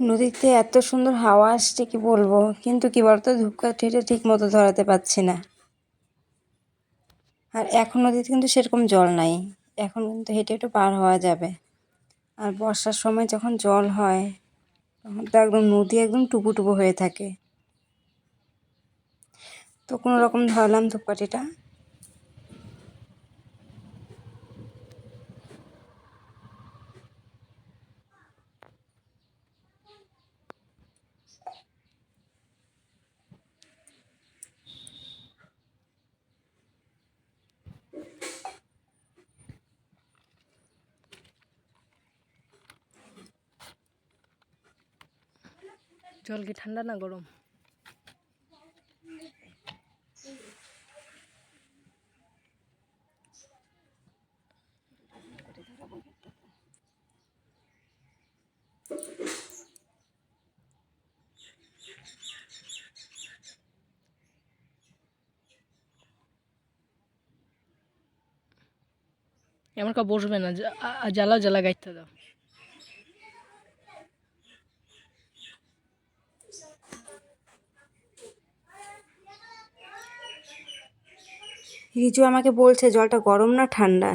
নদীতে এত সুন্দর হাওয়া আসছে কি বলব? কিন্তু কি বলতো ধূপকাঠিটা ঠিক মতো ধরাতে পারছি না। আর এখন নদীতে কিন্তু সেরকম জল নাই। এখন কিন্তু হেঁটে হেঁটে পার হওয়া যাবে। আর বর্ষার সময় যখন জল হয়, তখন তো একদম নদী একদম টুপু টুপু হয়ে থাকে। তো কোনো রকম ধরলাম ধূপকাঠিটা। জল কি ঠান্ডা না গরম? এমন কা বসবে না জ্বালাও জ্বালা গাইতে দাও। রিজু আমাকে বলছে জলটা গরম না ঠান্ডা?